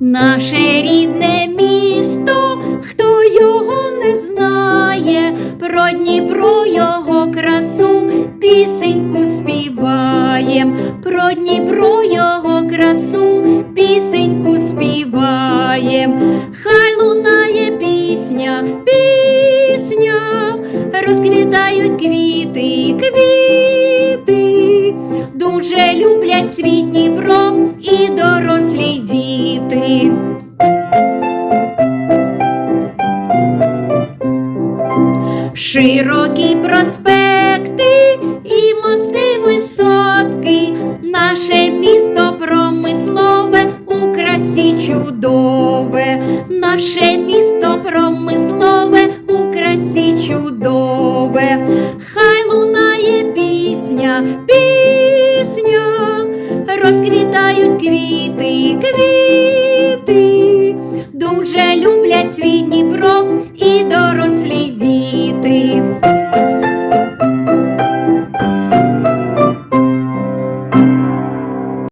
Наше рідне місто, хто його не знає, про Дніпро його красу пісеньку співаєм, про Дніпро його красу пісеньку співаєм, хай лунає пісня, пісня, розквітають квіти, квіти, дуже люблять світ Дніпро і дорослі діти. Широкі проспекти і мости висотки, наше місто промислове у красі чудове, наше місто промислове у красі чудове, хай лунає пісня, пісня, пісня, розквітають квіти, квіти, дуже люблю.